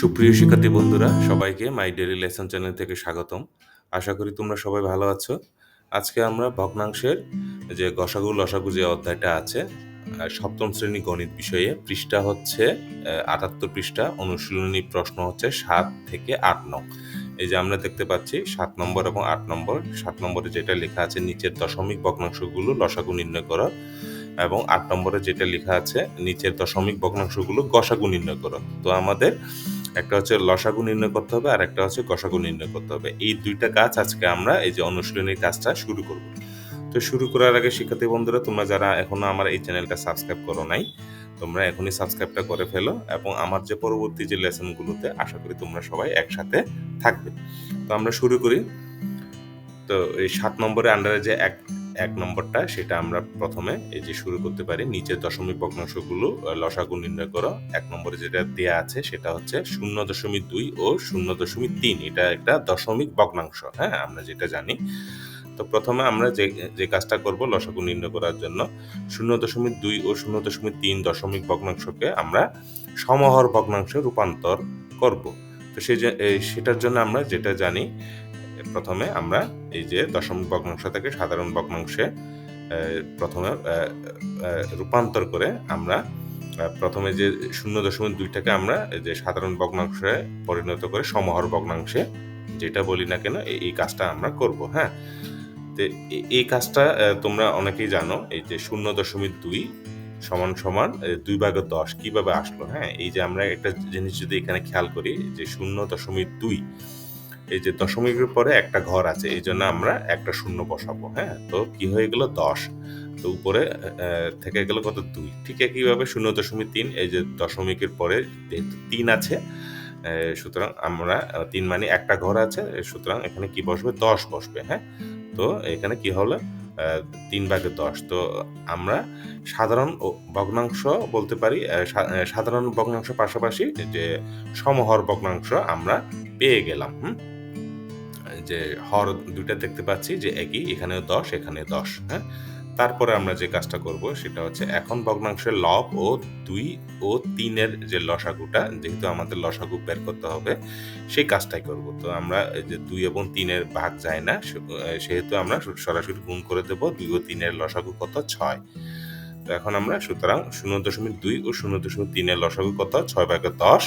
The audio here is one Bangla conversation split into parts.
সুপ্রিয় শিক্ষার্থী বন্ধুরা, সবাইকে মাই ডেলি লেসন চ্যানেল থেকে স্বাগতম। আশা করি তোমরা সবাই ভালো আছো। আজকে আমরা ভগ্নাংশের যে গসাগু লসাগু যে অধ্যায়টা আছে সপ্তম শ্রেণি গণিত বিষয়ে, পৃষ্ঠা হচ্ছে আটাত্তর পৃষ্ঠা, অনুশীলনী প্রশ্ন হচ্ছে সাত থেকে আট নং। এই যে আমরা দেখতে পাচ্ছি, সাত নম্বর এবং আট নম্বর, সাত নম্বরে যেটা লেখা আছে, নিচের দশমিক ভগ্নাংশগুলো লসাগু নির্ণয় করো এবং আট নম্বরে যেটা লেখা আছে, নিচের দশমিক ভগ্নাংশগুলো গসাগু নির্ণয় করো। তো আমাদের একটা হচ্ছে লসাগু নির্ণয় করতে হবে আর একটা হচ্ছে গসাগু নির্ণয় করতে হবে। এই দুইটা কাজ আজকে আমরা এই যে অনুশীলনের কাজটা শুরু করব। তো শুরু করার আগে শিক্ষার্থী বন্ধুরা, তোমরা যারা এখনও আমার এই চ্যানেলটা সাবস্ক্রাইব করো নাই, তোমরা এখনই সাবস্ক্রাইবটা করে ফেলো এবং আমার যে পরবর্তী যে লেসনগুলোতে আশা করি তোমরা সবাই একসাথে থাকবে। তো আমরা শুরু করি। তো এই সাত নম্বরে আন্ডারে যে এক এক নম্বরটা, সেটা আমরা প্রথমে এই যে শুরু করতে পারি, নিচের দশমিক ভগ্নাংশগুলো লসাগু নির্ণয় করো। এক নম্বরে যেটা দেয়া আছে, সেটা হচ্ছে শূন্য দশমিক দুই ও শূন্য দশমিক তিন। এটা একটা দশমিক ভগ্নাংশ হ্যাঁ আমরা যেটা জানি। তো প্রথমে আমরা যে যে কাজটা করব লসাগু নির্ণয় করার জন্য, শূন্য দশমিক দুই ও শূন্য দশমিক তিন দশমিক ভগ্নাংশকে আমরা সমহর ভগ্নাংশে রূপান্তর করব। তো সেই সেটার জন্য আমরা যেটা জানি প্রথমে আমরা এই যে দশমিক ভগ্নাংশ থেকে সাধারণ ভগ্নাংশে প্রথমে রূপান্তর করে আমরা প্রথমে যে শূন্য দশমিক দুইটাকে আমরা যে সাধারণ ভগ্নাংশে পরিণত করে সমহর ভগ্নাংশে, যেটা বলি না কেন এই- এই কাজটা আমরা করব হ্যাঁ? তো এই কাজটা তোমরা অনেকেই জানো, এই যে শূন্য দশমিক দুই সমান সমান দুই ভাগের দশ কীভাবে আসলো হ্যাঁ? এই যে আমরা একটা জিনিস যদি এখানে খেয়াল করি, যে শূন্য দশমিক দুই এই যে দশমিকের পরে একটা ঘর আছে, এই জন্য আমরা একটা শূন্য বসাবো হ্যাঁ? তো কি হয়ে গেল? দশ। তো উপরে থেকে গেল কত? দুই। ঠিক একইভাবে শূন্য দশমিক তিন, এই যে দশমিকের পরে যেহেতু তিন আছে সুতরাং আমরা তিন মানে একটা ঘর আছে, সুতরাং এখানে কি বসবে? দশ বসবে হ্যাঁ? তো এখানে কি হলো? তিন ভাগে দশ। তো আমরা সাধারণ ভগ্নাংশ বলতে পারি সাধারণ ভগ্নাংশ পাশাপাশি যে, সমহর ভগ্নাংশ আমরা পেয়ে গেলাম, হুম? যে হর দুইটা দেখতে পাচ্ছি, যে একই এখানে দশ এখানে দশ হ্যাঁ? তারপরে আমরা যে কাজটা করব সেটা হচ্ছে এখন ভগ্নাংশের লব ও দুই ও তিনের যে লসাগুটা, যেহেতু আমাদের লসাগু বের করতে হবে, সেই কাজটাই করব। তো আমরা যে দুই এবং তিনের ভাগ যায় না সেহেতু আমরা সরাসরি গুণ করে দেব, দুই ও তিনের লসাগু কত? ছয়। তো এখন আমরা সুতরাং শূন্য দশমিক দুই ও শূন্য দশমিক তিনের লসাগু কত? ছয় ভাগে দশ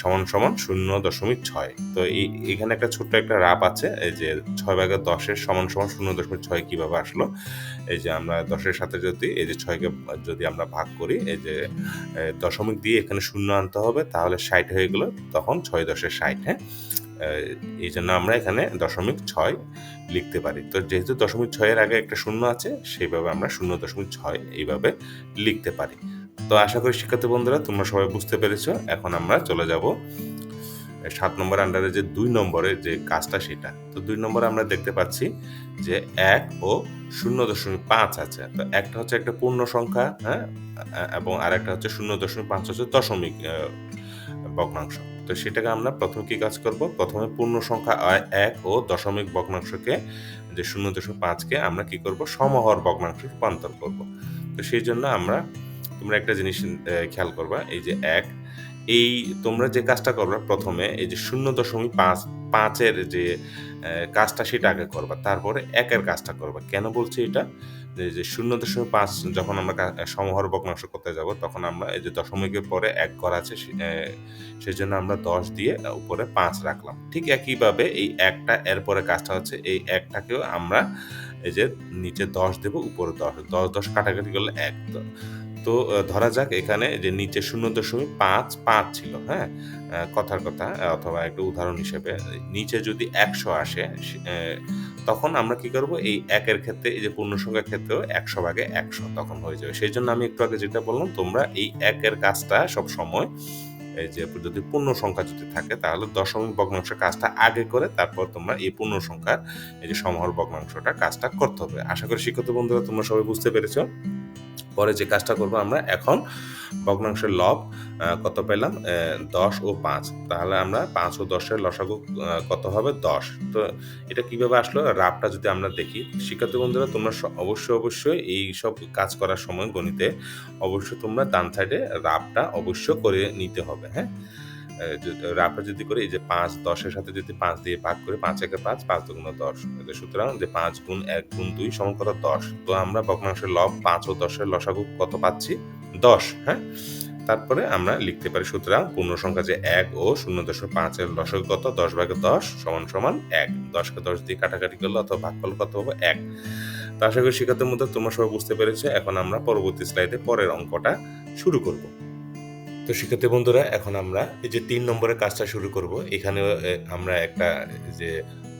সমান সমান শূন্য দশমিক ছয়। তো এই, এখানে একটা ছোট্ট একটা রাপ আছে, এই যে ছয় ভাগের দশের সমান সমান শূন্য দশমিক ছয় কীভাবে আসলো? এই যে আমরা দশের সাথে যদি, এই যে ছয়কে যদি আমরা ভাগ করি, এই যে দশমিক দিয়ে এখানে শূন্য আনতে হবে, তাহলে ষাট হয়ে গেলো, তখন ছয় দশের ষাট হ্যাঁ? এই জন্য আমরা এখানে দশমিক ছয় লিখতে পারি। তো যেহেতু দশমিক ছয়ের আগে একটা শূন্য আছে, সেইভাবে আমরা শূন্য দশমিক ছয় এইভাবে লিখতে পারি। তো আশা করি শিক্ষার্থী বন্ধুরা, তোমরা সবাই বুঝতে পেরেছ। এখন আমরা চলে যাব সাত নম্বর আন্ডারে যে দুই নম্বরের যে কাজটা সেটা। তো দুই নম্বরে আমরা দেখতে পাচ্ছি যে এক ও শূন্য দশমিক পাঁচ আছে। তো একটা হচ্ছে একটা পূর্ণ সংখ্যা হ্যাঁ? এবং আর একটা হচ্ছে শূন্য দশমিক পাঁচ হচ্ছে দশমিক ভগ্নাংশ। তো সেটাকে আমরা প্রথমে কি কাজ করব? প্রথমে পূর্ণ সংখ্যা এক ও দশমিক ভগ্নাংশকে, যে শূন্য দশমিক পাঁচকে আমরা কি করব? সমহর ভগ্নাংশে রূপান্তর করব। তো সেই জন্য আমরা, তোমরা একটা জিনিস খেয়াল করবা, এই যে এক এই তোমরা যে কাজটা করবা প্রথমে, এই যে শূন্য দশমিক পাঁচ, পাঁচের যে কাজটা সেটা আগে করবা। তারপরে একের কাজটা করবা। কেন বলছি এটা? যে শূন্য দশমিক পাঁচ যখন আমরা সমহর ভগ্নাংশ করতে যাব, তখন আমরা এই যে দশমিকের পরে এক ঘর আছে সেই জন্য আমরা দশ দিয়ে উপরে পাঁচ রাখলাম। ঠিক একইভাবে এই একটা এরপরে কাজটা হচ্ছে, এই একটাকেও আমরা এই যে নিচে দশ দেব, উপরে দশ। দশ দশ কাটাকাটি করলে এক। তো ধরা যাক এখানে যে নিচে শূন্য দশমিক পাঁচ পাঁচ ছিল হ্যাঁ? কথার কথা অথবা একটা উদাহরণ হিসেবে, নিচে যদি একশো আসে তখন আমরা কি করব? এই একের ক্ষেত্রে, এই যে পূর্ণ সংখ্যার ক্ষেত্রেও একশো ভাগে একশো তখন হয়ে যাবে। সেই জন্য আমি একটু আগে যেটা বললাম, তোমরা এই একের কাজটা সব সময়, এই যে যদি পূর্ণ সংখ্যা যদি থাকে, তাহলে দশমিক ভগ্নাংশের কাজটা আগে করে, তারপর তোমরা এই পূর্ণ সংখ্যার এই যে সমহর ভগ্নাংশটা কাজটা করতে হবে। আশা করি শিক্ষার্থী বন্ধুরা, তোমরা সবাই বুঝতে পেরেছ? পরে যে কাজটা করব আমরা এখন ভগ্নাংশের লব কত পেলাম? দশ ও পাঁচ। তাহলে আমরা পাঁচ ও দশের লসাগু কত হবে? দশ। তো এটা কীভাবে আসলো? রাবটা যদি আমরা দেখি। শিক্ষার্থী বন্ধুরা, তোমরা অবশ্যই অবশ্যই এই সব কাজ করার সময় গণিতে অবশ্যই তোমরা ডান সাইডে রাবটা অবশ্য করে নিতে হবে হ্যাঁ? আহ, যদি- করে এই যে পাঁচ দশের সাথে যদি পাঁচ দিয়ে ভাগ করে পাঁচ একে পাঁচ পাঁচ দুগুণ দশ। সুতরাং যে পাঁচ গুণ এক গুণ দুই সমান কত? দশ। তো আমরা ভগ্নাংশের লব পাঁচ ও দশের লসাগু কত পাচ্ছি? দশ হ্যাঁ? তারপরে আমরা লিখতে পারি সুতরাং পূর্ণ সংখ্যা যে এক ও শূন্য দশমিক পাঁচের লসাগু কত? দশ ভাগে দশ সমান সমান এক। দশকে দশ দিয়ে কাটাকাটি করলে অথবা ভাগ করলে কত হবে এক। তো আশা করি শিক্ষার্থীর মধ্যে তোমরা সবাই বুঝতে পেরেছ। এখন আমরা পরবর্তী স্লাইডে পরের অঙ্কটা শুরু করব। তো শিক্ষার্থী বন্ধুরা, এখন আমরা এই যে তিন নম্বরের কাজটা শুরু করব। এখানে আমরা একটা যে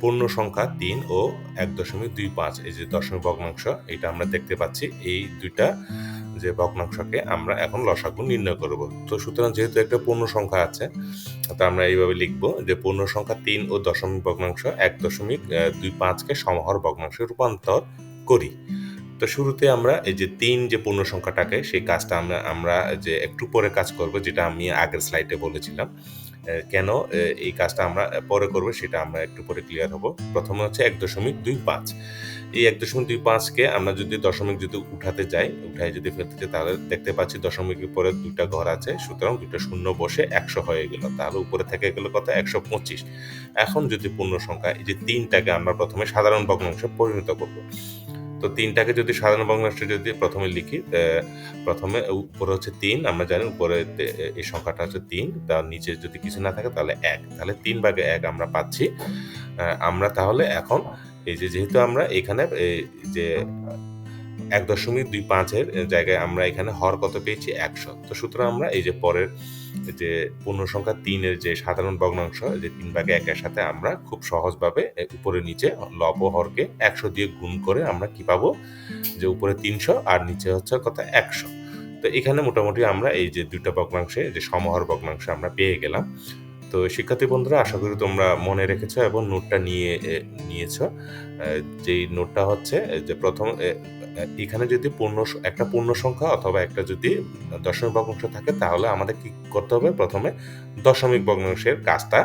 পূর্ণ সংখ্যা তিন ও এক দশমিক দুই পাঁচ, এই যে দশমিক ভগ্নাংশ, এটা আমরা দেখতে পাচ্ছি। এই দুইটা যে ভগ্নাংশকে আমরা এখন লসাগু নির্ণয় করব। তো সুতরাং যেহেতু একটা পূর্ণ সংখ্যা আছে, তা আমরা এইভাবে লিখব যে পূর্ণ সংখ্যা তিন ও দশমিক ভগ্নাংশ এক দশমিক দুই পাঁচকে সমহর ভগ্নাংশে রূপান্তর করি। তো শুরুতে আমরা এই যে তিন যে পূর্ণ সংখ্যাটাকে, সেই কাজটা আমরা আমরা যে একটু পরে কাজ করব, যেটা আমি আগের স্লাইডে বলেছিলাম। কেন এই কাজটা আমরা পরে করব, সেটা আমরা একটু পরে ক্লিয়ার হব। প্রথমে হচ্ছে এক দশমিক দুই পাঁচ। এই এক দশমিক দুই পাঁচকে আমরা যদি দশমিক যদি উঠাতে যাই, উঠায় যদি ফেলতে চাই তাহলে দেখতে পাচ্ছি দশমিকের পরে দুইটা ঘর আছে, সুতরাং দুইটা শূন্য বসে একশো হয়ে গেল। তাহলে উপরে থেকে গেল কত? একশো পঁচিশ। এখন যদি পূর্ণ সংখ্যা এই যে তিনটাকে আমরা প্রথমে সাধারণ ভগ্নাংশে পরিণত করব। তো তিনটাকে যদি সাধারণ ভগ্নাংশে যদি প্রথমে লিখি প্রথমে উপরে হচ্ছে তিন, আমরা জানি উপরে এই সংখ্যাটা হচ্ছে তিন তার নিচে যদি কিছু না থাকে তাহলে এক, তাহলে তিন ভাগে এক আমরা পাচ্ছি। আমরা তাহলে এখন এই যে যেহেতু আমরা এখানে যে এক দশমিক দুই পাঁচের জায়গায় আমরা এখানে হর কত পেয়েছি? একশো। তো সুতরাং আমরা এই যে পরের যে পূর্ণ সংখ্যা তিনের যে সাধারণ ভগ্নাংশ যে তিন ভাগে একের সাথে আমরা খুব সহজভাবে উপরে নিচে লব হরকে একশো দিয়ে গুণ করে আমরা কি পাবো? যে উপরে তিনশো আর নিচে হচ্ছে কত? একশো। তো এখানে মোটামুটি আমরা এই যে দুইটা ভগ্নাংশে যে সমহর ভগ্নাংশ আমরা পেয়ে গেলাম। তো শিক্ষার্থী বন্ধুরা, আশা করি তোমরা মনে রেখেছো এবং নোটটা নিয়ে নিয়েছো। যেই নোটটা হচ্ছে যে প্রথম এখানে যদি পূর্ণ একটা পূর্ণ সংখ্যা অথবা একটা যদি দশমিক ভগ্নাংশ থাকে, তাহলে আমাদের কি করতে হবে? প্রথমে দশমিক ভগ্নাংশের কাজটা,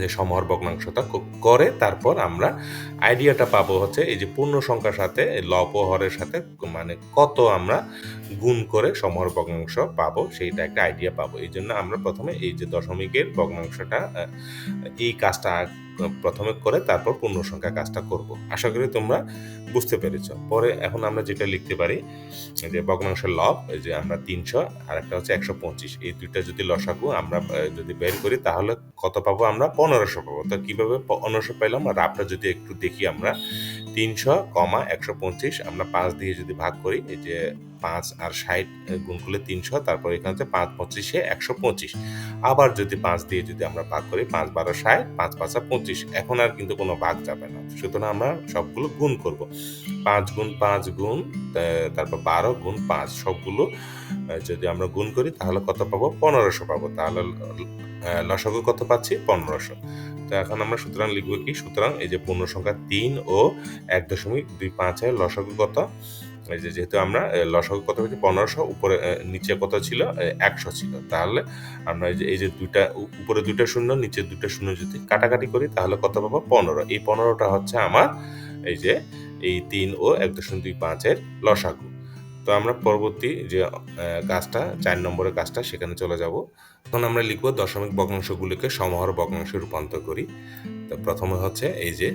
যে সমহর ভগ্নাংশটা করে তারপর আমরা আইডিয়াটা পাবো হচ্ছে এই যে পূর্ণ সংখ্যার সাথে লব ও হরের সাথে মানে কত আমরা গুণ করে সমহর ভগ্নাংশ পাবো, সেইটা একটা আইডিয়া পাবো। এই জন্য আমরা প্রথমে এই যে দশমিকের ভগ্নাংশটা এই কাজটা প্রথমে করে তারপর পূর্ণ সংখ্যা কাজটা করব। আশা করি তোমরা বুঝতে পেরেছ। পরে এখন আমরা যেটা লিখতে পারি, যে ভগ্নাংশের লব যে আমরা তিনশো, আর একটা হচ্ছে একশো পঁচিশ। এই দুইটা যদি লসাকু আমরা যদি বের করি, তাহলে কত পাবো আমরা? পনেরোশো পাবো। তো কীভাবে পনেরোশো পাইলাম? আর আপনার যদি একটু দেখি আমরা তিনশো কমা একশো পঁচিশ আমরা পাঁচ দিয়ে যদি ভাগ করি, এই যে পাঁচ আর ষাট গুণ করলে তিনশো, তারপর এখানে হচ্ছে পাঁচ পঁচিশে একশো পঁচিশ। আবার যদি পাঁচ দিয়ে যদি আমরা ভাগ করি, পাঁচ বারো ষাট, পাঁচ পাঁচা পঁচিশ, এখন আর কিন্তু কোনো ভাগ যাবে না। সুতরাং আমরা সবগুলো গুণ করব। পাঁচ গুণ পাঁচ গুণ তারপর বারো গুণ পাঁচ, সবগুলো যদি আমরা গুণ করি, তাহলে কত পাবো? পনেরোশো পাবো। তাহলে লসাগু কত পাচ্ছি? পনেরোশো। তো এখন আমরা সুতরাং লিখব কি? সুতরাং এই যে পূর্ণ সংখ্যা তিন ও এক দশমিক দুই পাঁচের লসাগু কত? এই যে যেহেতু আমরা লসাগু কত হচ্ছে পনেরোশো, উপরে নিচে কত ছিল? একশো ছিল। তাহলে আমরা এই যে এই যে দুইটা উপরে দুইটা শূন্য, নিচে দুইটা শূন্য যদি কাটাকাটি করি, তাহলে কত পাবো? পনেরো। এই পনেরোটা হচ্ছে আমার, এই যে, এই তিন ও এক দশমিক দুই পাঁচের লসাগু। তো আমরা পরবর্তী যে কাজটা, চার নম্বরের কাজটা, সেখানে চলে যাব। তখন আমরা লিখব দশমিক ভগ্নাংশগুলিকে সমহর ভগ্নাংশে রূপান্তর করি। তো প্রথমে হচ্ছে এই যে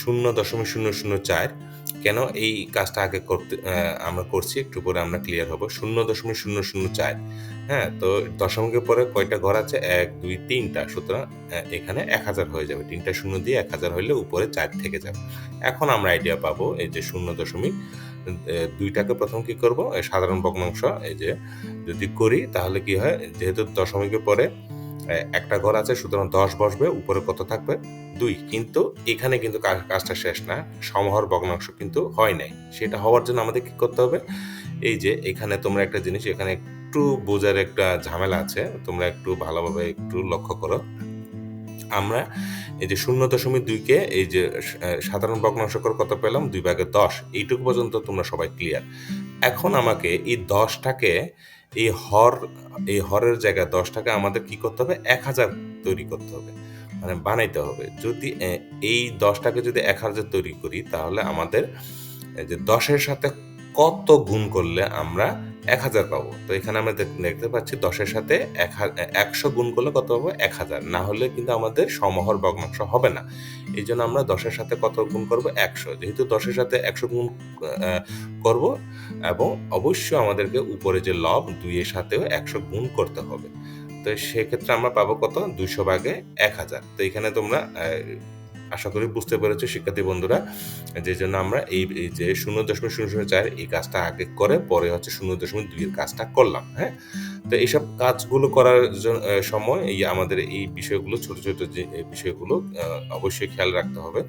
শূন্য দশমিক শূন্য শূন্য চার, কেন এই কাজটা আগে করতে আমরা করছি, একটু পরে আমরা ক্লিয়ার হব। শূন্য দশমিক শূন্য শূন্য চার হ্যাঁ তো দশমিকের পরে কয়টা ঘর আছে? এক, দুই, তিনটা, সুতরাং এখানে এক হাজার হয়ে যাবে। তিনটা শূন্য দিয়ে এক হাজার হইলে উপরে চার থেকে যাবে। এখন আমরা আইডিয়া পাবো এই যে শূন্য দশমিক দুইটাকে প্রথম কি করব? এই সাধারণ ভগ্নাংশ, এই যে যদি করি তাহলে কি হয়? যেহেতু দশমিকের পরে একটা ঘর আছে, সুতরাং দশ বসবে, উপরে কত থাকবে? দুই। কিন্তু এখানে কিন্তু কাজটা শেষ না, সমহর ভগ্নাংশ কিন্তু হয় নাই। সেটা হওয়ার জন্য আমাদের কি করতে হবে? এই যে এখানে তোমরা একটা জিনিস, এখানে একটু বোঝার একটা ঝামেলা আছে, তোমরা একটু ভালোভাবে একটু লক্ষ্য করো। আমরা এই যে শূন্য দশমিক দুইকে এই যে সাধারণ ভগ্নাংশ করে কত পেলাম? দুই ভাগে দশ। এইটুকু পর্যন্ত তোমরা সবাই ক্লিয়ার এখন আমাকে এই দশটাকে এই হর, এই হরের জায়গায় দশটাকে আমাদের কি করতে হবে? এক হাজার তৈরি করতে হবে। মানে বানাইতে হবে। যদি এই দশটাকে যদি এক হাজার তৈরি করি, তাহলে আমাদের যে দশের সাথে কত গুণ করলে আমরা এক হাজার পাবো। তো এখানে আমরা দেখতে পাচ্ছি দশের সাথে এক একশো গুণ করলে কত পাবো? এক হাজার। না হলে কিন্তু আমাদের সমহর ভগ্নাংশ হবে না। এই জন্য আমরা দশের সাথে কত গুণ করব? একশো। যেহেতু দশের সাথে একশো গুণ করব এবং অবশ্যই আমাদেরকে উপরে যে লব, দুইয়ের সাথেও একশো গুণ করতে হবে। তো সেক্ষেত্রে আমরা পাবো কত? দুইশো ভাগে এক হাজার। তো এখানে তোমরা আশা করি বুঝতে পেরেছ, শিক্ষার্থী বন্ধুরা, যে জন্য আমরা এই যে শূন্য দশমিক শূন্য শূন্য চার এই কাজটা আগে করে পরে হচ্ছে শূন্য দশমিক দুইয়ের কাজটা করলাম হ্যাঁ? তো এইসব কাজগুলো করার সময় এই আমাদের এই বিষয়গুলো, ছোট ছোট যে বিষয়গুলো অবশ্যই খেয়াল রাখতে হবে।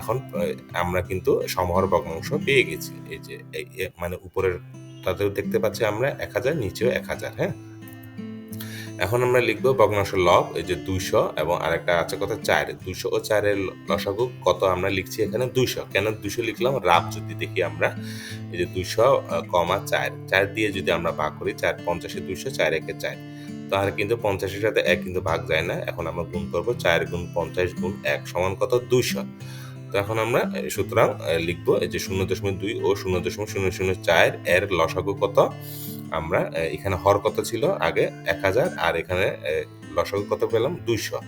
এখন আমরা কিন্তু সমহর ভগ্নাংশ পেয়ে গেছি। এই যে মানে উপরের তাদের দেখতে পাচ্ছি আমরা এক হাজার, নিচেও এক হাজার হ্যাঁ? এখন আমরা লিখব ভগ্নাংশ লব, এই যে দুইশো, এবং আরেকটা আছে কথা চার, দুইশো ও চারের লসাগু কত আমরা লিখছি এখানে? দুইশো। কেন দুইশো লিখলাম? রাব যদি দেখি আমরা, এই যে দুইশো কমা চার। চার দিয়ে যদি আমরা ভাগ করি, চার পঞ্চাশে দুইশো, চার একে চার। তাহলে কিন্তু পঞ্চাশের সাথে এক কিন্তু ভাগ যায় না। এখন আমরা গুণ করব চার গুণ পঞ্চাশ গুণ এক সমান কত? দুইশো। তো এখন আমরা সুতরাং লিখব এই যে শূন্য দশমিক দুই ও শূন্য দশমিক শূন্য শূন্য চার এর লসাগু কত? আমরা এখানে হর কত ছিল? আগে এক হাজার আর এখানে এ, লসাগু কত পেলাম? দুইশো।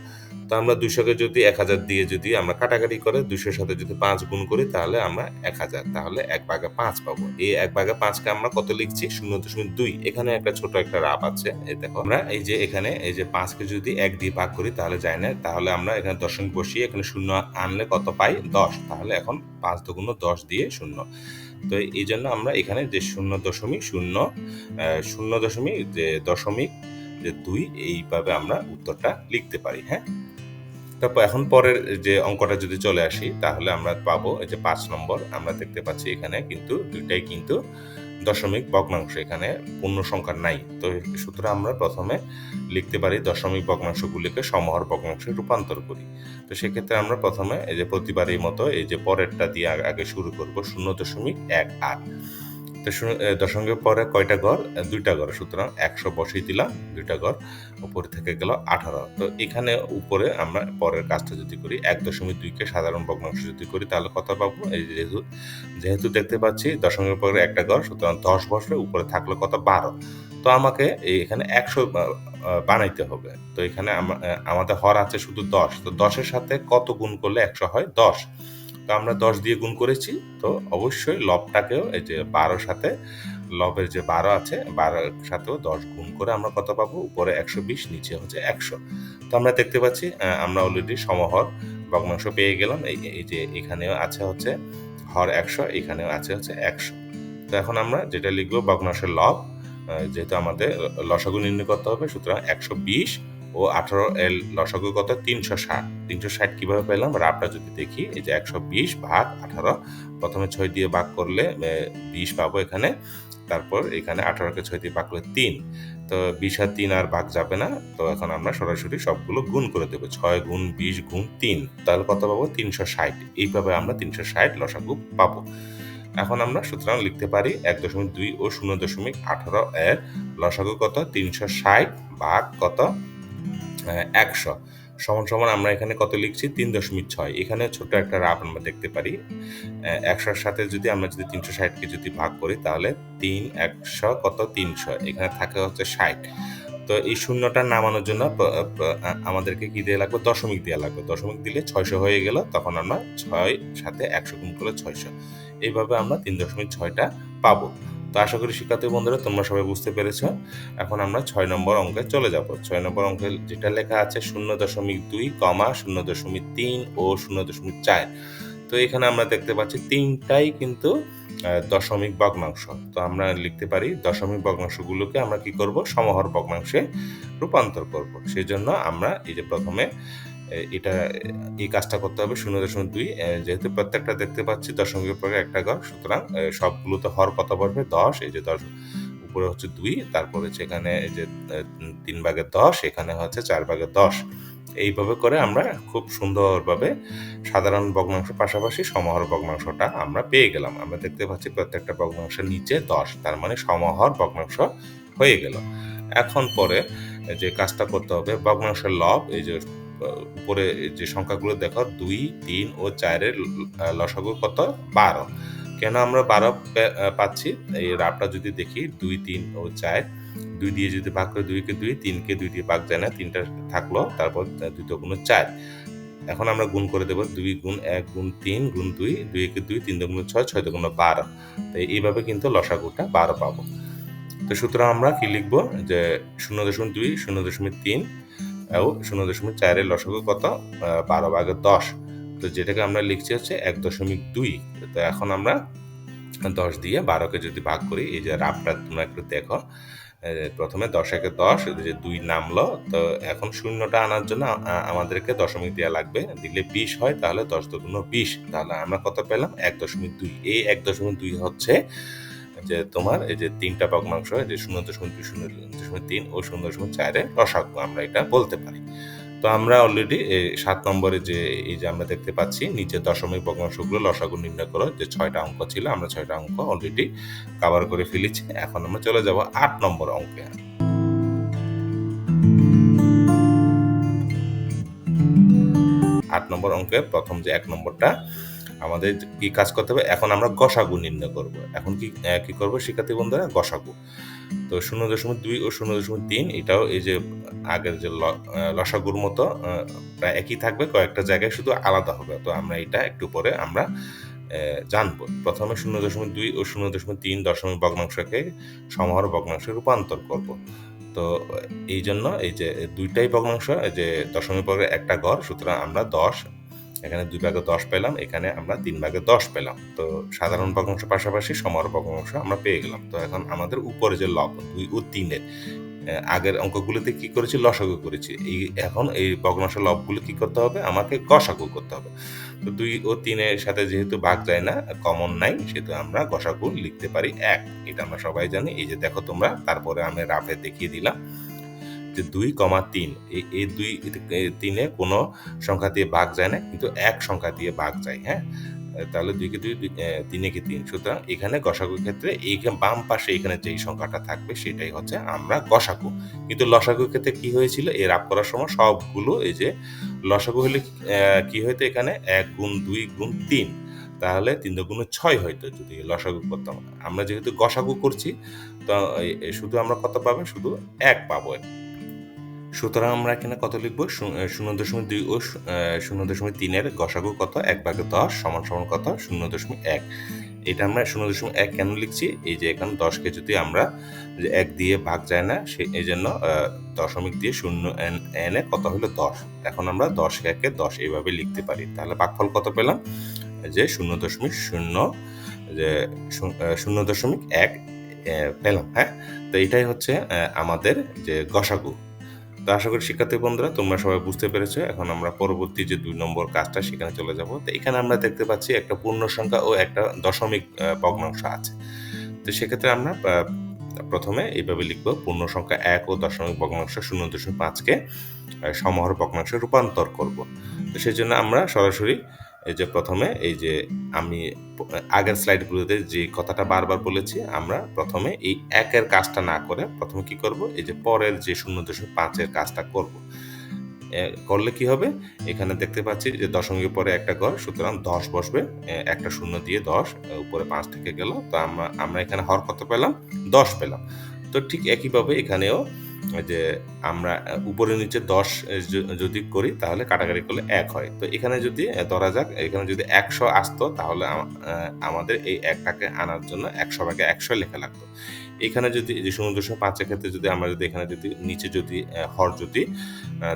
তো আমরা দুইশোকে যদি এক হাজার দিয়ে যদি আমরা কাটাকাটি করে দুইশোর সাথে যদি পাঁচ গুণ করি তাহলে আমরা এক হাজার। তাহলে এক ভাগে পাঁচ পাবো। এই এক ভাগে পাঁচকে আমরা কত লিখছি? শূন্য দশমিক দুই। এখানে একটা ছোট একটা রাপ আছে। এই দেখো আমরা এই যে এখানে এই যে পাঁচকে যদি এক দিয়ে ভাগ করি তাহলে যায় না। তাহলে আমরা এখানে দশমিক বসিয়ে এখানে শূন্য আনলে কত পাই? দশ। তাহলে এখন পাঁচ দুগুণ দশ দিয়ে শূন্য। তো এই জন্য আমরা এখানে যে শূন্য দশমিক, শূন্য শূন্য দশমিক, যে দশমিক, যে দুই, এইভাবে আমরা উত্তরটা লিখতে পারি হ্যাঁ? তারপর এখন পরের যে অঙ্কটা যদি চলে আসি, তাহলে আমরা পাবো এই যে পাঁচ নম্বর, আমরা দেখতে পাচ্ছি এখানে কিন্তু দুইটাই কিন্তু দশমিক ভগ্নাংশ এখানে পূর্ণ সংখ্যা নাই। তো সুতরাং আমরা প্রথমে লিখতে পারি দশমিক ভগ্নাংশগুলিকে সমহর ভগ্নাংশে রূপান্তর করি। তো সেক্ষেত্রে আমরা প্রথমে এই যে প্রতিবারের মতো এই যে পরেরটা দিয়ে আগে- শুরু করব শূন্য দশমিক এক আট। তো দশমিকের পরে কয়টা ঘর? দুইটা ঘর। সুতরাং একশো বসিয়ে দিলাম দুইটা ঘর। উপরে থেকে গেল আঠারো। তো এখানে উপরে আমরা পরের কাজটা যদি করি, এক দশমিক দুইকে সাধারণ ভগ্নাংশ যদি করি, তাহলে কত পাবো? এই যেহেতু যেহেতু দেখতে পাচ্ছি দশমিকের পরে একটা ঘর, সুতরাং দশ বসবে উপরে থাকল কত? বারো। তো আমাকে এখানে একশো বানাইতে হবে। তো এখানে আমাদের হর আছে শুধু দশ। তো দশের সাথে কত গুণ করলে একশো হয়? দশ। তো আমরা দশ দিয়ে গুণ করেছি, তো অবশ্যই লবটাকেও এই যে বারোর সাথে, লবের যে বারো আছে, বারোর সাথেও দশ গুণ করে আমরা কত পাবো? উপরে একশো বিশ, নিচে হচ্ছে একশো। তো আমরা দেখতে পাচ্ছি আমরা অলরেডি সমহর ভগ্নাংশ পেয়ে গেলাম, এই এই যে এখানেও আছে হচ্ছে হর একশো, এখানেও আছে হচ্ছে একশো। তো এখন আমরা যেটা লিখব ভগ্নাংশের লব যেহেতু আমাদের লসাগু নির্ণয় করতে হবে, সুতরাং একশো বিশ ও আঠারো এর লসাগু কত তিনশো ষাট। তিনশো ষাট কীভাবে পেলাম? রাবটা যদি দেখি, এই যে একশো বিশ ভাগ আঠারো, প্রথমে ছয় দিয়ে ভাগ করলে বিশ পাবো এখানে। তারপর এখানে আঠারোকে ছয় দিয়ে ভাগ করলে তিন। তো বিশ আর তিন আর ভাগ যাবে না। তো এখন আমরা সরাসরি সবগুলো গুণ করে দেবো। ছয় গুণ বিশ গুণ তিন। তাহলে কত পাবো? তিনশো ষাট। এইভাবে আমরা তিনশো ষাট লসাগু পাবো। এখন আমরা সুতরাং লিখতে পারি এক দশমিক দুই ও শূন্য দশমিক আঠারো এর লসাগু কত? তিনশো ষাট ভাগ কত? একশো। সমান সমান আমরা এখানে কত লিখছি? তিন দশমিক ছয়। এখানে ছোট একটা রাব আমরা দেখতে পারি। একশোর সাথে যদি আমরা যদি তিনশো ষাটকে যদি ভাগ করি, তাহলে তিন একশো কত? তিনশো। এখানে থাকে হচ্ছে ষাট। তো এই শূন্যটা নামানোর জন্য আমাদেরকে কি দেওয়া লাগবে? দশমিক দেওয়া লাগবে। দশমিক দিলে ছয়শো হয়ে গেল, তখন আমরা ছয় সাথে একশো গুণ করলে ছয়শো। এইভাবে আমরা তিন দশমিক ছয়টা পাবো। তো আশা করি শিক্ষার্থী বন্ধুরা, তোমরা সবাই বুঝতে পেরেছ। এখন আমরা ছয় নম্বর অঙ্কে চলে যাব। ছয় নম্বর অঙ্কে যেটা লেখা আছে, শূন্য দশমিক দুই কমা শূন্য দশমিক তিন ও শূন্য দশমিক চার। তো এখানে আমরা দেখতে পাচ্ছি তিনটাই কিন্তু দশমিক ভগ্নাংশ। তো আমরা লিখতে পারি, দশমিক ভগ্নাংশগুলোকে আমরা কি করব? সমহর ভগ্নাংশে রূপান্তর করব। সেই জন্য আমরা এই যে প্রথমে এটা, এই কাজটা করতে হবে শূন্য দশমিক দুই। যেহেতু প্রত্যেকটা দেখতে পাচ্ছি দশমিকের পরে একটা ঘর সুতরাং সবগুলোতে হর কত পড়বে? দশ। এই যে দশ, উপরে হচ্ছে দুই, তারপরে এই যে তিন ভাগের দশ, এখানে হচ্ছে চার ভাগের দশ। এইভাবে করে আমরা খুব সুন্দরভাবে সাধারণ ভগ্নাংশের পাশাপাশি সমহর ভগ্নাংশটা আমরা পেয়ে গেলাম। আমরা দেখতে পাচ্ছি প্রত্যেকটা ভগ্নাংশের নিচে দশ, তার মানে সমহর ভগ্নাংশ হয়ে গেল। এখন পরে যে কাজটা করতে হবে, ভগ্নাংশের লব, এই যে উপরে যে সংখ্যাগুলো দেখো, দুই, তিন ও চারের লসাগু কত? বারো। কেন আমরা বারো পাচ্ছি? এই রাবটা যদি দেখি, দুই, তিন ও চার, দুই দিয়ে যদি ভাগ করে, দুইকে দুই, তিনকে দুই দিয়ে ভাগ যায় না, তিনটা থাকল, তারপর তো গুণ চার। এখন আমরা গুণ করে দেবো, দুই গুণ এক, গুণ তিন, গুণ দুই দুই একে দুই, তিন গুণ ছয় ছয় গুণ বারো। তো এইভাবে কিন্তু লসাগুটা বারো পাবো। তো সুতরাং আমরা কি লিখব? যে শূন্য দশমিক দুই, শূন্য দশমিক তিন ও শূন্য দশমিক চারের লসাগু কত? বারো ভাগের দশ। তো যেটাকে আমরা লিখছি হচ্ছে এক দশমিক দুই। তো এখন আমরা দশ দিয়ে বারোকে যদি ভাগ করি, এই যে রাবটা তোমরা একটু দেখো। প্রথমে দশ একে দশ যে দুই নামলো। তো এখন শূন্যটা আনার জন্য আমাদেরকে দশমিক দেওয়া লাগবে। দিলে বিশ হয়, তাহলে দশ দুগুণ বিশ। তাহলে আমরা কত পেলাম? এক দশমিক দুই। এই এক দশমিক দুই হচ্ছে যে তোমার এই যে তিনটা ভগ্নাংশ যে শূন্য দশমিক দুই, শূন্য দশমিক তিন ও শূন্য দশমিক চারে রসাগু আমরা এটা বলতে পারি। তো আমরা অলরেডি সাত নম্বরে যে এই যে আমরা দেখতে পাচ্ছি, নিচে দশমিক ভগ্নাংশগুলো লসাগু নির্ণয় করো, যে ছয়টা অঙ্ক ছিল, আমরা ছয়টা অঙ্ক অলরেডি কাভার করে ফেলেছি। এখন আমরা চলে যাব আট নম্বর অঙ্কে। আট নম্বর অঙ্কের প্রথম যে এক নম্বরটা আমাদের কি কাজ করতে হবে? এখন আমরা গসাগু নির্ণয় করব। এখন কি কি করব শিক্ষার্থী বন্ধুরা? গসাগু। তো শূন্য দশমিক দুই ও শূন্য দশমিক তিন, এটাও এই যে আগের যে লসাগুর মতো প্রায় একই থাকবে, কয়েকটা জায়গায় শুধু আলাদা হবে। তো আমরা এটা একটু পরে আমরা জানব। প্রথমে শূন্য দশমিক দুই ও শূন্য দশমিক তিন দশমিক ভগ্নাংশকে সমহর ভগ্নাংশে রূপান্তর করব। তো এই জন্য এই যে দুইটাই ভগ্নাংশ যে দশমিক পরে একটা ঘর সুতরাং আমরা দশ এখানে দুই ভাগে দশ পেলাম, এখানে আমরা তিন ভাগে দশ পেলাম। তো সাধারণ ভগ্নাংশ পাশাপাশি সমর ভগ্নাংশ আমরা পেয়ে গেলাম। তো এখন আমাদের উপরে যে লব, দুই ও তিনের আগের অঙ্কগুলিতে কি করেছি? লসাগু করেছি। এই এখন এই ভগ্নাংশ লবগুলো কি করতে হবে? আমাকে গসাগু করতে হবে। তো দুই ও তিনের সাথে যেহেতু ভাগ যায় না, কমন নাই, সেহেতু আমরা গসাগু লিখতে পারি এক। এটা আমরা সবাই জানি। এই যে দেখো তোমরা, তারপরে আমি রাফে দেখিয়ে দিলাম। দুই কমা তিন। এই দুই তিনে কোনো সংখ্যা দিয়ে ভাগ যায় না, কিন্তু এক সংখ্যা দিয়ে ভাগ যায় হ্যাঁ? তাহলে দুইকে দুই তিনে কে তিন। সুতরাং এখানে গসাগুর ক্ষেত্রে এইখানে বাম পাশে এখানে যেই সংখ্যাটা থাকবে, সেটাই হচ্ছে আমরা গসাগু। কিন্তু লসাগুর ক্ষেত্রে কি হয়েছিল? এর আপ করার সময় সবগুলো এই যে লসাগু হলে কি হইতো এখানে? এক গুণ দুই গুণ তিন। তাহলে তিন গুণ ছয় হয়তো যদি লসাগু করতাম। আমরা যেহেতু গসাগু করছি, তো শুধু আমরা কত পাবো? শুধু এক পাবো সুতরাং আমরা এখানে কত লিখব? শূন্য দশমিক দুই ও শূন্য দশমিক তিনের গসাগু কত? এক ভাগে দশ সমান সমান কত? শূন্য দশমিক এক। এটা আমরা শূন্য দশমিক এক কেন লিখছি? এই যে এখানে দশকে যদি আমরা এক দিয়ে ভাগ যায় না, সে এই জন্য দশমিক দিয়ে শূন্য এনে কত হলো? দশ। এখন আমরা দশ একে দশ এইভাবে লিখতে পারি। তাহলে ভাগফল কত পেলাম? যে শূন্য দশমিক শূন্য, যে শূন্য দশমিক এক পেলাম হ্যাঁ? তো এটাই হচ্ছে আমাদের যে গসাগু। তো আশা করি শিক্ষার্থী বন্ধুরা, তোমরা সবাই বুঝতে পেরেছ। এখন আমরা পরবর্তী যে দুই নম্বর কাজটা, সেখানে চলে যাব। তো এখানে আমরা দেখতে পাচ্ছি একটা পূর্ণ সংখ্যা ও একটা দশমিক ভগ্নাংশ আছে। তো সেক্ষেত্রে আমরা প্রথমে এইভাবে লিখব, পূর্ণ সংখ্যা এক ও দশমিক ভগ্নাংশ শূন্য দশমিক পাঁচকে সমহর ভগ্নাংশে রূপান্তর করব। তো সেই জন্য আমরা সরাসরি এই যে প্রথমে, এই যে আমি আগের স্লাইডগুলোতে যে কথাটা বারবার বলেছি, আমরা প্রথমে এই একের কাজটা না করে প্রথমে কি করব? এই যে পরের যে শূন্য দশমিক পাঁচের কাজটা করব। করলে কি হবে? এখানে দেখতে পাচ্ছি যে দশমিকের পরে একটা ঘর সুতরাং দশ বসবে। একটা শূন্য দিয়ে দশ উপরে পাঁচ থেকে গেল। তো আমরা আমরা এখানে হর কত পেলাম? দশ পেলাম। তো ঠিক একইভাবে এখানেও যে আমরা উপরে নিচে দশ যদি করি তাহলে কাটাকাটি করলে এক হয়। তো এখানে যদি ধরা যাক, এখানে যদি একশো আসতো তাহলে আমাদের এই একটাকে আনার জন্য একশো ভাগে একশো লেখা লাগতো। এখানে যদি, যে শূন্য দশমিক পাঁচের ক্ষেত্রে যদি আমরা যদি এখানে যদি, নিচে যদি হর যদি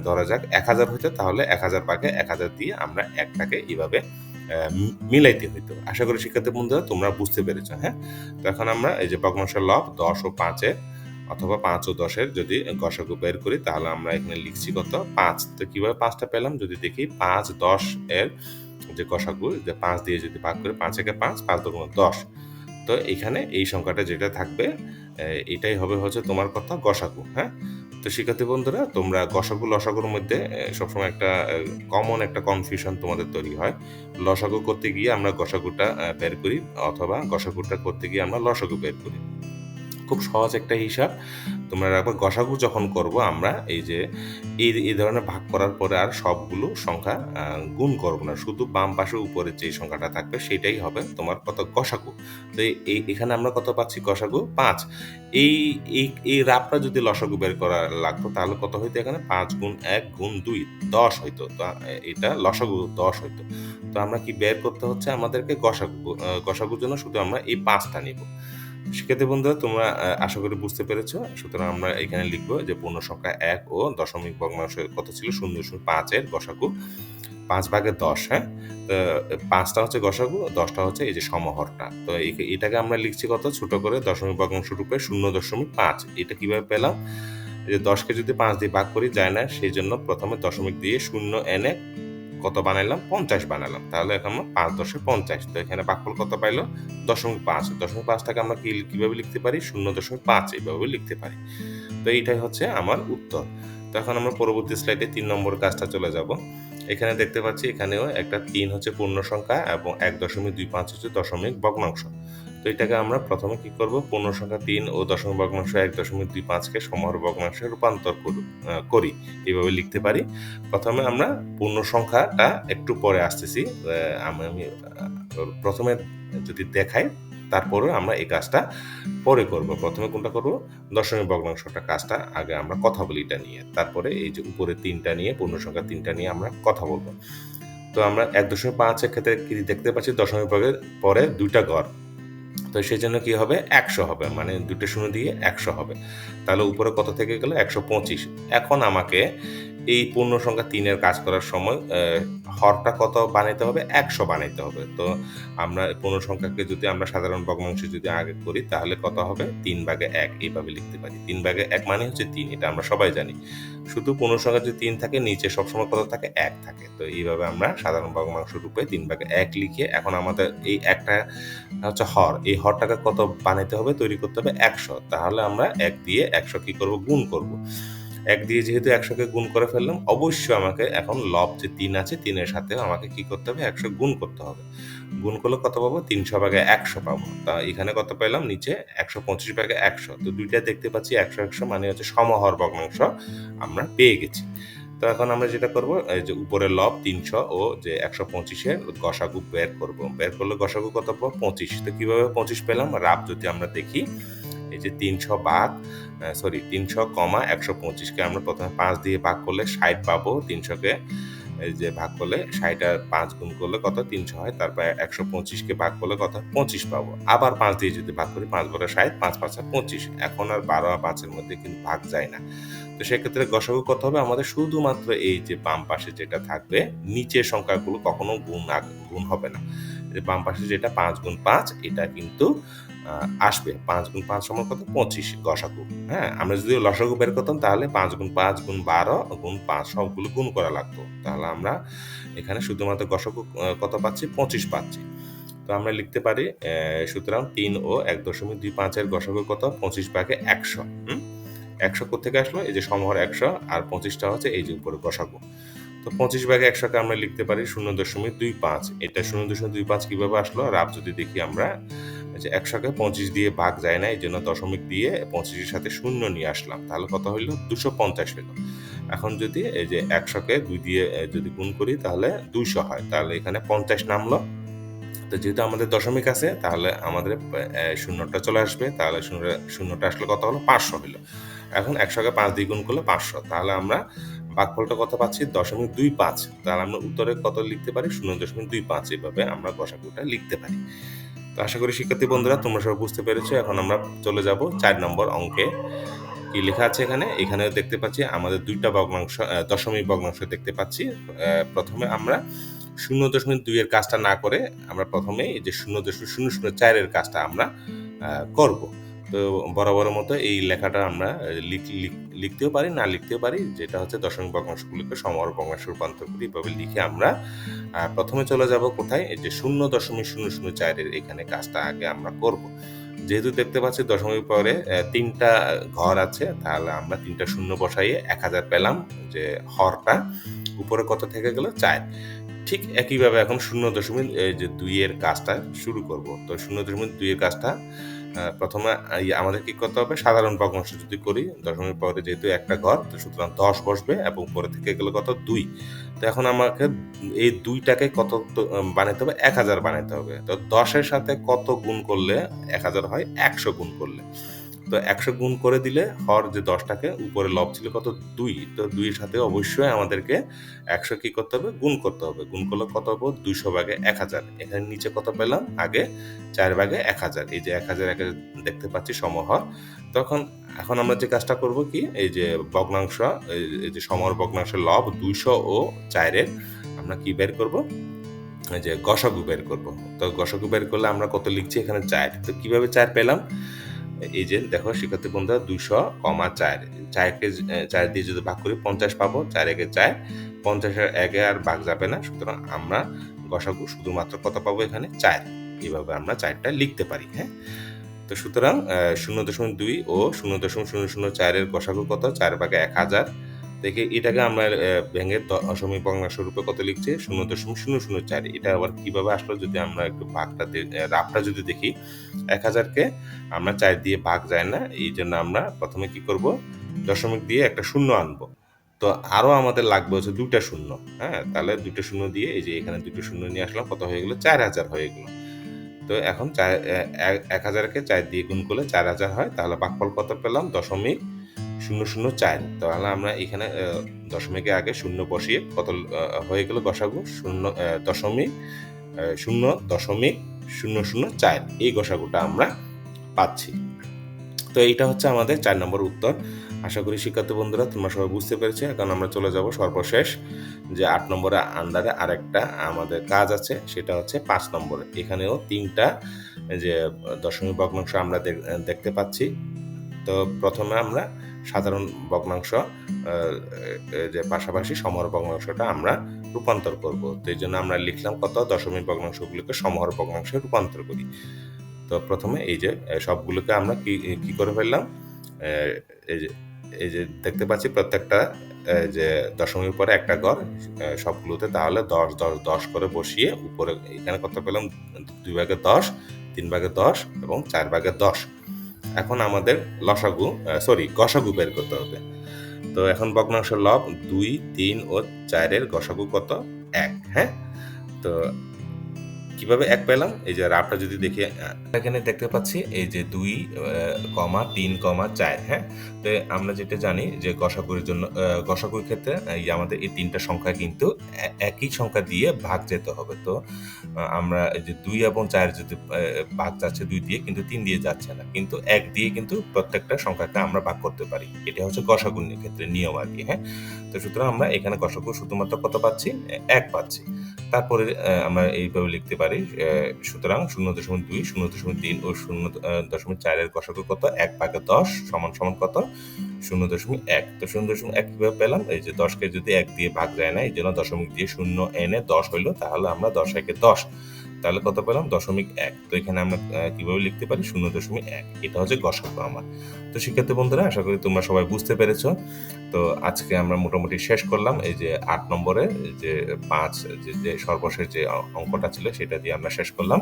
ধরা যাক এক হাজার হইতো তাহলে এক হাজার ভাগে এক হাজার দিয়ে আমরা একটাকে এইভাবে মিলাইতে হইতো। আশা করি শিক্ষার্থী বন্ধুরা তোমরা বুঝতে পেরেছ হ্যাঁ? তো এখন আমরা এই যে ভগ্নাংশের লব দশ ও পাঁচে অথবা পাঁচ ও দশের যদি গসাগু বের করি, তাহলে আমরা এখানে লিখছি কত? পাঁচ। তো কীভাবে পাঁচটা পেলাম? যদি দেখি পাঁচ, দশ এর যে গসাগু, যে পাঁচ দিয়ে যদি ভাগ করে, পাঁচ একে পাঁচ পাঁচ দশ দশ। তো এখানে এই সংখ্যাটা যেটা থাকবে এটাই হবে হচ্ছে তোমার কথা গসাগু হ্যাঁ? তো শিক্ষার্থী বন্ধুরা, তোমরা গসাগু, লসাগুর মধ্যে সবসময় একটা কমন একটা কনফিউশন তোমাদের তৈরি হয়। লসাগু করতে গিয়ে আমরা গসাগুটা বের করি, অথবা গসাগুটা করতে গিয়ে আমরা লসাগু বের করি। খুব সহজ একটা হিসাব। তোমরা রাখবে গসাগু যখন করব আমরা, এই যে, এই এই ধরনের ভাগ করার পরে আর সবগুলো সংখ্যা গুণ করব না। শুধু বাম পাশে উপরে যে সংখ্যাটা থাকবে, সেটাই হবে তোমার কত গসাগু। তো এই এখানে আমরা কত পাচ্ছি? গসাগু পাঁচ। এই এই রাপটা যদি লসাগু বের করা লাগতো, তাহলে কত হইতো এখানে? পাঁচ গুণ এক গুণ দুই, দশ হইতো। তো এটা লসাগু দশ হইতো। তো আমরা কি বের করতে হচ্ছে? আমাদেরকে গসাগু গসাগুর জন্য শুধু আমরা এই পাঁচটা নিব। শিক্ষার্থী বন্ধুরা, তোমরা আশা করি বুঝতে পেরেছ। সুতরাং আমরা এখানে লিখব যে পূর্ণ সংখ্যা এক ও দশমিক ভগ্নাংশ কত ছিল? শূন্য শূন্য পাঁচের গসাকু পাঁচ ভাগে দশ হ্যাঁ? পাঁচটা হচ্ছে গসাগু, দশটা হচ্ছে এই যে সমহরটা। তো এটাকে আমরা লিখছি কত? ছোট করে দশমিক ভগ্নাংশ রূপে শূন্য দশমিক পাঁচ। এটা কীভাবে পেলাম? যে দশকে যদি পাঁচ দিয়ে ভাগ করি, যায় না। সেই জন্য প্রথমে দশমিক দিয়ে শূন্য এনে কত বানাইলাম? পঞ্চাশ বানালাম তাহলে এখন আমরা পাঁচ দশে পঞ্চাশ। তো এখানে বাকফল কত পাইলো? দশমিক পাঁচ। দশমিক পাঁচটাকে আমরা কি কীভাবে লিখতে পারি? শূন্য দশমিক পাঁচ এইভাবে লিখতে পারি। তো এইটাই হচ্ছে আমার উত্তর। তো এখন আমরা পরবর্তী স্লাইডে তিন নম্বর কাজটা চলে যাব। এখানে দেখতে পাচ্ছি এখানেও একটা তিন হচ্ছে পূর্ণ সংখ্যা এবং এক দশমিক দুই পাঁচ হচ্ছে দশমিক ভগ্নাংশ। তো এটাকে আমরা প্রথমে কি করব? পূর্ণ সংখ্যা তিন ও দশমিক ভগ্নাংশ এক দশমিক দুই পাঁচকে সমহর ভগ্নাংশে রূপান্তর করু- করি। এইভাবে লিখতে পারি। প্রথমে আমরা পূর্ণ সংখ্যাটা একটু পরে আসতেছি। আমি আমি প্রথমে যদি দেখাই তারপরে আমরা এই কাজটা পরে করব। প্রথমে কোনটা করব? দশমিক ভগ্নাংশটা কাজটা আগে আমরা কথা বলি এটা নিয়ে। তারপরে এই যে উপরে তিনটা নিয়ে পূর্ণ সংখ্যা তিনটা নিয়ে আমরা কথা বলব। তো আমরা এক দশমিক পাঁচের ক্ষেত্রে কি দেখতে পাচ্ছি? দশমিক ভাগের পরে দুইটা ঘর তো সেই জন্য কি হবে? একশো হবে। মানে দুটো শূন্য দিয়ে একশো হবে। তাহলে উপরে কত থেকে গেল? একশো পঁচিশ। এখন আমাকে এই পূর্ণ সংখ্যা তিনের কাজ করার সময় হরটা কত বানাইতে হবে? একশো বানাইতে হবে। তো আমরা পূর্ণ সংখ্যাকে যদি আমরা সাধারণ ভগ্নাংশ যদি আগে করি, তাহলে কত হবে? তিন ভাগে এক। এইভাবে লিখতে পারি। তিন ভাগে এক মানে হচ্ছে তিন। এটা আমরা সবাই জানি। শুধু পূর্ণ সংখ্যা যদি তিন থাকে, নিচে সবসময় কত থাকে? এক থাকে। তো এইভাবে আমরা সাধারণ ভগ্নাংশ রূপে তিন ভাগে এক লিখে এখন আমাদের এই একটা হচ্ছে হর। এই হরটাকে কত বানাইতে হবে? তৈরি করতে হবে একশো। তাহলে আমরা এক দিয়ে একশো কি করব, গুণ করব। এক দিয়ে যেহেতু একশোকে গুণ করে ফেললাম, অবশ্যই আমাকে এখন লব যে তিন আছে, তিনের সাথেও আমাকে কি করতে হবে, একশো গুণ করতে হবে। গুণ করলে কত পাবো? তিনশো ভাগে একশো পাবো। তা এখানে কত পেলাম? নিচে একশো পঁচিশ ভাগে একশো। তো দুইটা দেখতে পাচ্ছি, একশো একশো মানে হচ্ছে সমহর ভগ্নাংশ আমরা পেয়ে গেছি। তো এখন আমরা যেটা করব, এই যে উপরে লব তিনশো ও যে একশো পঁচিশের গসাগু বের করব। বের করলে গসাগু কত পাবো? পঁচিশ। তো কীভাবে পঁচিশ পেলাম? রাব যদি আমরা দেখি, এই যে তিনশো ভাগ সরি তিনশো কমা একশো পঁচিশকে আমরা প্রথমে পাঁচ দিয়ে ভাগ করলে ষাট পাবো, তিনশোকে যে ভাগ করলে ষাট আর পাঁচ গুণ করলে কত? তিনশো হয়, তারপর একশো পঁচিশকে ভাগ করলে কত? পঁচিশ পাবো। আবার পাঁচ দিয়ে যদি ভাগ করি, পাঁচ বারো ষাট, পাঁচ পাঁচ পঁচিশ। এখন আর বারো আর পাঁচের মধ্যে কিন্তু ভাগ যায় না। তো সেক্ষেত্রে গসাগু কত হবে আমাদের শুধুমাত্র এই যে বাম পাশে যেটা থাকবে, নিচের সংখ্যাগুলো কখনো গুণ গুণ হবে না। বাম পাশে যেটা পাঁচ গুণ পাঁচ, এটা কিন্তু আসবে। পাঁচ গুণ পাঁচ সমান কত? পঁচিশ গসাগু। হ্যাঁ আমরা যদি লসাগু বের করতাম তাহলে পাঁচ গুণ পাঁচ গুণ বারো গুণ পাঁচ সবগুলো গুণ করা লাগতো। তাহলে আমরা এখানে শুধুমাত্র গসাগু কত পাচ্ছি? পঁচিশ পাচ্ছি। তো আমরা লিখতে পারি সুতরাং তিন ও এক দশমিক দুই পাঁচের গসাগু কত? পঁচিশ ভাগে একশো। হুম? একশো থেকে আসলো? এই যে সমহর একশো আর পঁচিশটা হচ্ছে এই যে উপরে গসাগু। তো পঁচিশ ভাগে একশোকে আমরা লিখতে পারি শূন্য দশমিক দুই পাঁচ। এটা শূন্য দশমিক দুই পাঁচ কীভাবে আসলো? রাব যদি দেখি আমরা যে একশোকে পঁচিশ দিয়ে ভাগ যায় না এই জন্য দশমিক দিয়ে পঁচিশের সাথে শূন্য নিয়ে আসলাম। তাহলে কত হইল? দুশো পঞ্চাশ হইল। এখন যদি এই যে একশোকে দুই দিয়ে যদি গুণ করি, তাহলে দুইশো হয়। তাহলে এখানে পঞ্চাশ নামলো। তো যেহেতু আমাদের দশমিক আছে, তাহলে আমাদের শূন্যটা চলে আসবে। তাহলে শূন্য শূন্যটা আসলে কত হলো? পাঁচশো হলো এখন একশোকে পাঁচ দিয়ে গুণ করলে পাঁচশো। তাহলে আমরা ভাগফলটা কত পাচ্ছি? দশমিক দুই পাঁচ। তাহলে আমরা উত্তরে কত লিখতে পারি? শূন্য দশমিক দুই পাঁচ। এভাবে আমরা গসাগুটা লিখতে পারি। তো আশা করি শিক্ষার্থী বন্ধুরা, তোমরা সব বুঝতে পেরেছ। এখন আমরা চলে যাব চার নম্বর অঙ্কে। কি লেখা আছে এখানে? এখানে দেখতে পাচ্ছি আমাদের দুইটা ভগ্নাংশ দশমিক ভগ্নাংশ দেখতে পাচ্ছি। প্রথমে আমরা শূন্য দশমিক দুইয়ের কাজটা না করে আমরা প্রথমে এই যে শূন্য দশমিক, শূন্য শূন্য চারের কাজটা আমরা করব। তো বরাবর মতো এই লেখাটা আমরা লিখ- লিখ- লিখতেও পারি, না লিখতেও পারি, যেটা হচ্ছে দশমিক ভগ্নাংশগুলিকে সমর ভগ্নাংশ রূপান্তর করি। এভাবে লিখে আমরা প্রথমে চলে যাব কোথায়? যে শূন্য দশমিক শূন্য শূন্য চারের এখানে কাজটা আগে আমরা করব। যেহেতু দেখতে পাচ্ছি দশমিক পরে তিনটা ঘর আছে, তাহলে আমরা তিনটা শূন্য বসাইয়ে এক হাজার পেলাম যে হরটা, উপরে কত থেকে গেল? চার। ঠিক একইভাবে এখন শূন্য দশমিক যে দুইয়ের কাজটা শুরু করব। তো শূন্য দশমিক দুইয়ের কাজটা প্রথমে এই আমাদের কি করতে হবে? সাধারণ ভগ্নাংশ যদি করি, দশমিক পরে যেহেতু একটা ঘর, তো সুতরাং দশ বসবে এবং পরে থেকে গেলে কত? দুই। তো এখন আমাকে এই দুইটাকে কত বানাতে হবে? এক হাজার বানাতে হবে। তো দশের সাথে কত গুণ করলে এক হাজার হয়? একশো গুণ করলে। তো একশো গুণ করে দিলে হর যে দশটাকে, উপরে লব ছিল কত? দুই। তো দুইয়ের সাথে অবশ্যই আমাদেরকে একশো কি করতে হবে? গুণ করতে হবে। গুণ করলে কত হব? দুইশো ভাগে এক হাজার। এখানে নিচে কত পেলাম? আগে চার ভাগে এক হাজার। এই যে এক হাজার এক দেখতে পাচ্ছি সমহর। তখন এখন আমরা যে কাজটা করব কি? এই যে ভগ্নাংশ, এই- যে সমহর ভগ্নাংশের লব দুইশো ও চারের আমরা কি বের করব? যে গসাগু বের করব। তো গসাগু বের করলে আমরা কত লিখছি? এখানে চার। তো কীভাবে চার পেলাম? এই যে দেখো, শিক্ষার্থী বন্ধুরা দুশো কমা চার। চারকে, চার দিয়ে যদি ভাগ করি, পঞ্চাশ পাবো। চার একে চার পঞ্চাশের একে আর ভাগ যাবে না। সুতরাং আমরা গসাগু শুধুমাত্র কত পাবো এখানে? চার। এইভাবে আমরা চারটা লিখতে পারি হ্যাঁ? তো সুতরাং শূন্য দশমিক দুই ও শূন্য দশমিক শূন্য শূন্য চারের গসাগু কত? চার ভাগে এক হাজার। দেখে এটাকে আমরা ভেঙে দশমিক ভগ্নাংশ রূপে কত লিখছি? শূন্য দশমিক শূন্য শূন্য চার। এটা আবার কীভাবে আসলো যদি আমরা একটু ভাগটা রাফটা যদি দেখি, এক হাজারকে আমরা চার দিয়ে ভাগ যায় না, এই জন্য আমরা প্রথমে কি করব? দশমিক দিয়ে একটা শূন্য আনব। তো আরও আমাদের লাগবে হচ্ছে দুটা শূন্য হ্যাঁ? তাহলে দুটো শূন্য দিয়ে এই যে এখানে দুটো শূন্য নিয়ে আসলাম, কত হয়ে গেলো? চার হাজার হয়ে গেলো। তো এখন চার এক হাজারকে চার দিয়ে গুণ করলে চার হাজার হয়, তাহলে ভাগফল কত পেলাম? দশমিক শূন্য শূন্য চার। তাহলে আমরা এখানে দশমিকের আগে শূন্য বসিয়ে কত হয়ে গেল গসাগু? শূন্য দশমিক শূন্য দশমিক শূন্য শূন্য চার। এই গসাগুটা আমরা পাচ্ছি। তো এইটা হচ্ছে আমাদের চার নম্বর উত্তর। আশা করি শিক্ষার্থী বন্ধুরা, তোমরা সবাই বুঝতে পেরেছ। এখন আমরা চলে যাব সর্বশেষ যে আট নম্বরের আন্ডারে আরেকটা আমাদের কাজ আছে, সেটা হচ্ছে পাঁচ নম্বরে। এখানেও তিনটা যে দশমিক ভগ্নাংশ আমরা দেখ- দেখতে পাচ্ছি। তো প্রথমে আমরা সাধারণ ভগ্নাংশ যে পাশাপাশি সমহর ভগ্নাংশটা আমরা রূপান্তর করব। তো এই জন্য আমরা লিখলাম কত? দশমিক ভগ্নাংশগুলোকে সমহর ভগ্নাংশে রূপান্তর করি। তো প্রথমে এই যে সবগুলোকে আমরা কি কি করে ফেললাম? এই যে এই যে দেখতে পাচ্ছি প্রত্যেকটা যে দশমীর পরে একটা ঘর সবগুলোতে তাহলে দশ দশ দশ করে বসিয়ে উপরে এখানে কত পেলাম? দুই ভাগে দশ, তিন ভাগে দশ এবং চার ভাগে দশ। এখন আমাদের লসাগু সরি গসাগু বের করতে হবে। তো এখন ভগ্নাংশের লব দুই, তিন ও চারের গসাগু কত? এক হ্যাঁ? তো কীভাবে এক পেলাম? এই যে রাফটা যদি দেখি এখানে দেখতে পাচ্ছি এই যে দুই কমা তিন কমা চার হ্যাঁ? তো আমরা যেটা জানি যে গসাগুর জন্য আহ, গসাগুর ক্ষেত্রে এই আমাদের এই তিনটা সংখ্যা কিন্তু একই সংখ্যা দিয়ে ভাগ যেতে হবে। তো আমরা যে দুই এবং চার যদি ভাগ যাচ্ছে দুই দিয়ে কিন্তু তিন দিয়ে যাচ্ছে না। কিন্তু এক দিয়ে কিন্তু প্রত্যেকটা সংখ্যাকে আমরা ভাগ করতে পারি। এটা হচ্ছে গসাগুণের ক্ষেত্রে নিয়ম আর কি হ্যাঁ? তো সুতরাং আমরা এখানে গসাগু শুধুমাত্র কত পাচ্ছি? এক পাচ্ছি। তারপরে আমরা এইভাবে লিখতে পারি আহ, সুতরাং শূন্য দশমিক দুই শূন্য দশমিক তিন ও শূন্য দশমিক চারের কষাকু কত? এক ভাগে দশ সমান সমান কত? শূন্য দশমিক এক। তো শূন্য দশমিক এক কীভাবে পেলাম? এই যে দশকে যদি এক দিয়ে ভাগ যায় না এই জন্য দশমিক দিয়ে শূন্য এনে দশ হইল তাহলে আমরা দশ একে দশ তাহলে কত পেলাম? দশমিক এক। তো এখানে আমরা কীভাবে লিখতে পারি? শূন্য দশমিক এক। এটা হচ্ছে গসাগু আমার তো শিক্ষার্থী বন্ধুরা, আশা করি তোমরা সবাই বুঝতে পেরেছ। তো আজকে আমরা মোটামুটি শেষ করলাম। এই যে আট নম্বরে যে পাঁচ, যে সর্বশেষ যে অঙ্কটা ছিল, সেটা দিয়ে আমরা শেষ করলাম।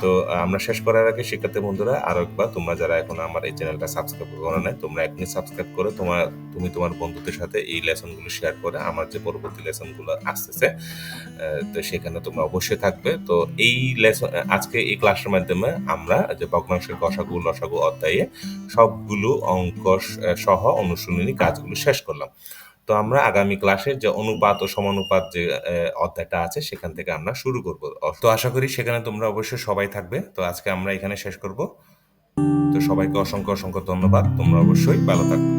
তো আমরা শেষ করার আগে শিক্ষার্থী বন্ধুরা, আরও একবার তোমরা যারা এখন আমার এই চ্যানেলটা সাবস্ক্রাইব করো নাই, তোমরা এখনই সাবস্ক্রাইব করে। তোমার, তুমি তোমার বন্ধুদের সাথে এই লেসনগুলো শেয়ার করে আমার যে পরবর্তী লেসনগুলো আসতেছে তো সেখানে তোমরা অবশ্যই থাকবে। তো এই লেসন আজকে এই ক্লাসের মাধ্যমে আমরা যে ভগ্নাংশের গসাগু লসাগু অধ্যায়ে সবগুলো অঙ্ক সহ অনুশীলনী কাজগুলো শেষ করলাম। তো আমরা আগামী ক্লাসের যে অনুপাত ও সমানুপাত যে অধ্যায়টা আছে, সেখান থেকে আমরা শুরু করব। তো আশা করি সেখানে তোমরা অবশ্যই সবাই থাকবে। তো আজকে আমরা এখানে শেষ করব। তো সবাইকে অসংখ্য অসংখ্য ধন্যবাদ। তোমরা অবশ্যই ভালো থাকবে